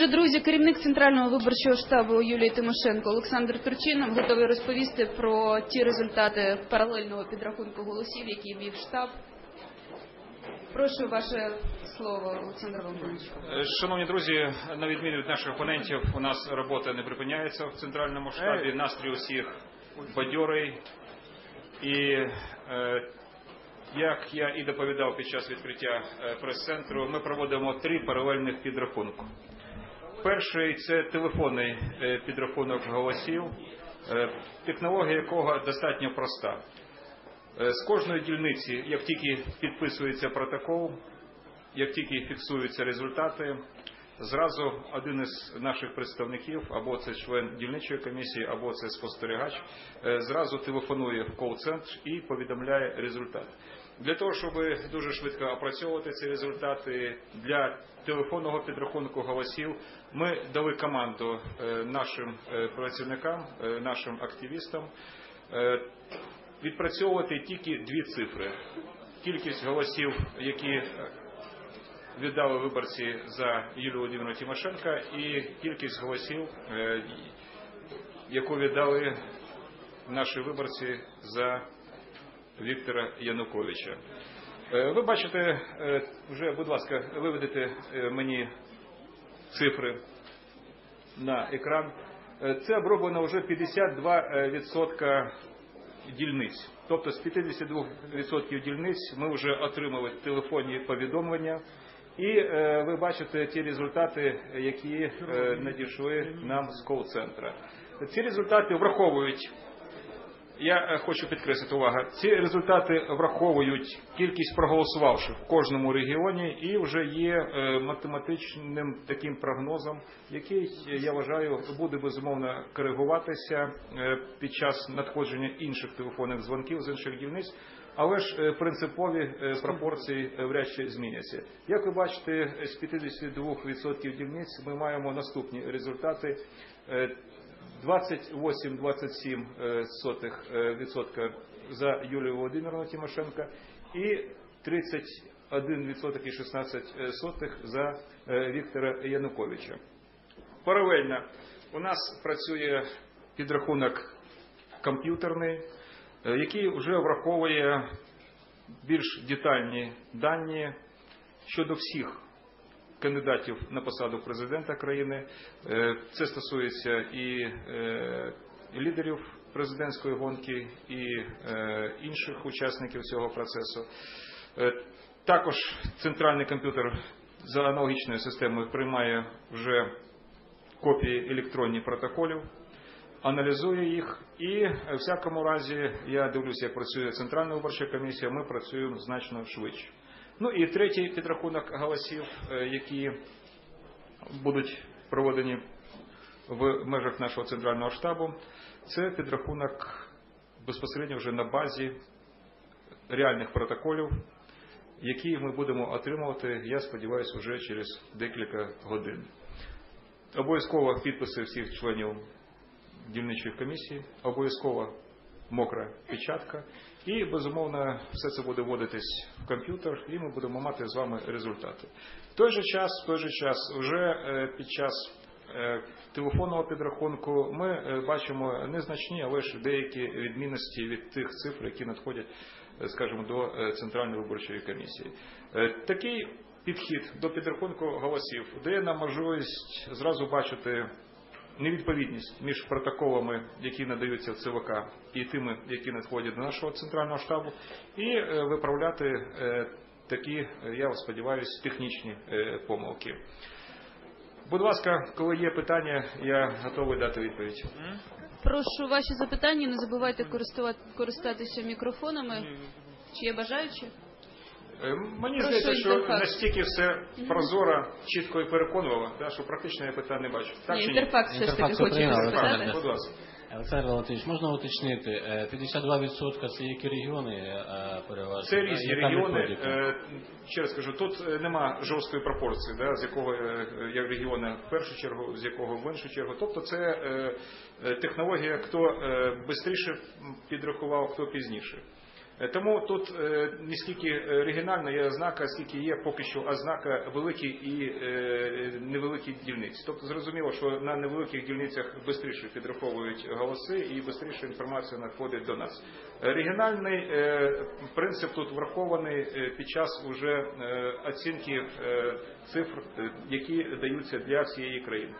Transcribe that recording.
Отже, Друзі, керівник центрального виборчого штабу Юлії Тимошенко Олександр Турчинов готовий розповісти про ті результати паралельного підрахунку голосів, які вів штаб. Прошу ваше слово, Олександр Володимирович. Е, Шановні друзі, на відміну від наших опонентів, у нас робота не припиняється в центральному штабі. Настрій усіх бадьорий. І е, як я і доповідав під час відкриття е, прес-центру, ми проводимо три паралельних підрахунку. Перший це телефонний е, підрахунок голосів, е, технологія якого достатньо проста. Е, З кожної дільниці, як тільки підписується протокол, як тільки фіксуються результати, зразу один із наших представників, або це член дільничої комісії, або це спостерігач, зразу телефонує в кол-центр і повідомляє результат. Для того, щоб дуже швидко опрацьовувати ці результати для телефонного підрахунку голосів, ми дали команду е, нашим е, працівникам, е, нашим активістам відпрацьовувати тільки дві цифри: кількість голосів, які віддали виборці за Юлію Володимирівну Тимошенко, і кількість голосів, яку віддали наші виборці за Віктора Януковича. Е, Ви бачите, е, вже, будь ласка, виведете е, мені цифри на екран. Це оброблено вже 52% дільниць. Тобто з 52% дільниць ми вже отримали телефонні повідомлення. І ви бачите ті результати, які надійшли нам з кол-центра. Ці результати враховують я е, хочу підкреслити увагу. Ці результати враховують кількість проголосувавших в кожному регіоні і вже є е, математичним таким прогнозом, який е, я вважаю буде безумовно коригуватися під час надходження інших телефонних дзвонків з інших дільниць. Але ж принципові пропорції вряд чи зміняться. Як ви бачите, з 52% дільниць ми маємо наступні результати. Е, 28-27% відсотка за Юлію Володимировну Тимошенко і 31,16% за е, Віктора Януковича. Паралельно у нас працює підрахунок комп'ютерний, е, який вже враховує більш детальні дані щодо всіх кандидатів на посаду президента країни. Е, Це стосується і е, лідерів президентської гонки, і е, інших учасників цього процесу. Також центральний комп'ютер за аналогічною системою приймає вже копії електронних протоколів. Аналізує їх, і в всякому разі я дивлюся, як працює центральна виборча комісія. Ми працюємо значно швидше. Ну і третій підрахунок голосів, е, які будуть проведені в межах нашого центрального штабу, це підрахунок безпосередньо вже на базі реальних протоколів, які ми будемо отримувати, я сподіваюся, вже через декілька годин. Обов'язково підписи всіх членів дільничої комісії, обов'язково мокра печатка. І безумовно все це буде вводитись в комп'ютер, і ми будемо мати з вами результати. В той же час, в той же час, вже е, під час е, телефонного підрахунку ми е, бачимо незначні, але ж деякі відмінності від тих цифр, які надходять, скажімо, до центральної виборчої комісії. Такий підхід до підрахунку голосів дає нам можливість зразу бачити невідповідність між протоколами, які надаються в ЦВК, і тими, які надходять до нашого центрального штабу, і е, виправляти е, такі, е, я сподіваюся, технічні помилки. Будь ласка, коли є питання, я готовий дати відповідь. Прошу ваші запитання. Не забувайте користувати користатися мікрофонами. Чи є бажаючі? Е, Мені Прошу здається, що інтерфакс. настільки все прозоро, чітко і переконливо, да, що практично я питань не бачу. Так Ні, чи ні? інтерфакс все ж таки хоче розпитати. Олександр. Будь ласка. Олександр Валентинович, можна уточнити, е, 52% це які регіони е, переважно? Це різні регіони. Е, Ще раз кажу, тут е, нема жорсткої пропорції, да, з якого е, як регіони в першу чергу, з якого в іншу чергу. Тобто це е, е, технологія, хто швидше підрахував, хто пізніше. Е, Тому тут е, не скільки оригінальна є ознака, скільки є поки що ознака великі і е, невеликі дільниці. Тобто зрозуміло, що на невеликих дільницях швидше підраховують голоси і швидше інформація надходить до нас. Оригінальний е, принцип тут врахований під час уже оцінки цифр, які даються для всієї країни.